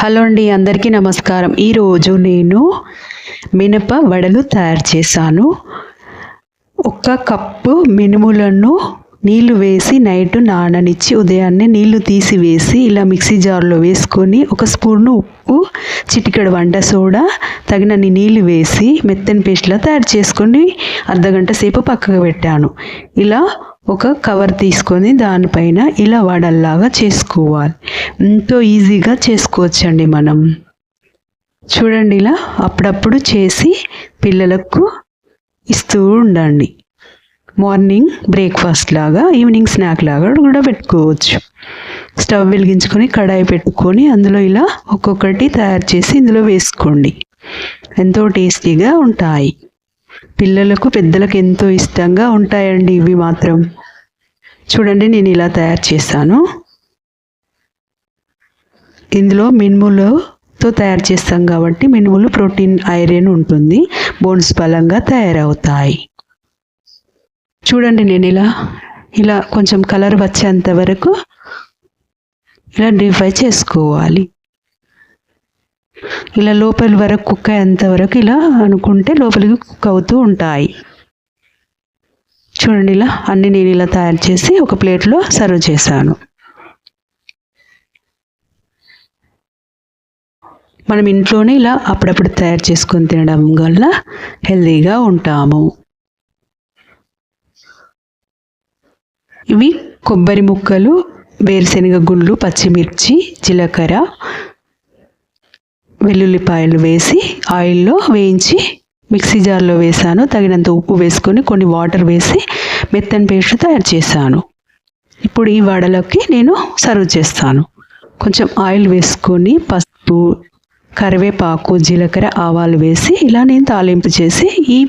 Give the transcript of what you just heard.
Hello అండి అందరికీ నమస్కారం. ఈరోజు నేను మినప వడలు తయారు చేశాను. ఒక కప్పు మినుములను నీళ్ళు వేసి నైట్ నాననిచ్చి ఉదయాన్నే నీళ్ళు తీసి వేసి ఇలా మిక్సీ జార్లో వేసుకొని ఒక స్పూను ఉప్పు చిటికెడు వంట సోడా తగినన్ని నీళ్ళు వేసి మెత్తని పేస్ట్లా తయారు చేసుకొని అర్ధగంట సేపు పక్కకు పెట్టాను. ఇలా ఒక కవర్ తీసుకొని దానిపైన ఇలా వడల్లాగా చేసుకోవాలి. ఎంతో ఈజీగా చేసుకోవచ్చండి మనం. చూడండి ఇలా అప్పుడప్పుడు చేసి పిల్లలకు ఇస్తూ ఉండండి. మార్నింగ్ బ్రేక్ఫాస్ట్ లాగా ఈవినింగ్ స్నాక్ లాగా కూడా పెట్టుకోవచ్చు. స్టవ్ వెలిగించుకొని కడాయి పెట్టుకొని అందులో ఇలా ఒక్కొక్కటి తయారు చేసి ఇందులో వేసుకోండి. ఎంతో టేస్టీగా ఉంటాయి. పిల్లలకు పెద్దలకు ఎంతో ఇష్టంగా ఉంటాయండి ఇవి మాత్రం. చూడండి నేను ఇలా తయారు చేశాను. ఇందులో మినుములతో తయారు చేస్తాం కాబట్టి మినుములు ప్రోటీన్ ఐరన్ ఉంటుంది. బోన్స్ బలంగా తయారవుతాయి. చూడండి నేను ఇలా ఇలా కొంచెం కలర్ వచ్చేంత వరకు ఇలా డీప్ ఫ్రై చేసుకోవాలి. ఇలా లోపలి వరకు కుక్ అయ్యేంత వరకు ఇలా అనుకుంటే లోపలికి కుక్ అవుతూ ఉంటాయి. చూడండి ఇలా అన్ని నేను ఇలా తయారు చేసి ఒక ప్లేట్లో సర్వ్ చేశాను. మనం ఇంట్లోనే ఇలా అప్పుడప్పుడు తయారు చేసుకొని తినడం వల్ల హెల్తీగా ఉంటాము. ఇవి కొబ్బరి ముక్కలు వేరుశెనగ గుళ్ళు పచ్చిమిర్చి జీలకర్ర వెల్లుల్లిపాయలు వేసి ఆయిల్లో వేయించి మిక్సీ జార్లో వేసాను. తగినంత ఉప్పు వేసుకొని కొన్ని వాటర్ వేసి మెత్తని పేస్ట్ తయారు చేశాను. ఇప్పుడు ఈ వడలకి నేను సర్వ్ చేస్తాను. కొంచెం ఆయిల్ వేసుకొని పసుపు కరివేపాకు జీలకర్ర ఆవాలు వేసి ఇలా నేను తాలింపు చేసి ఈ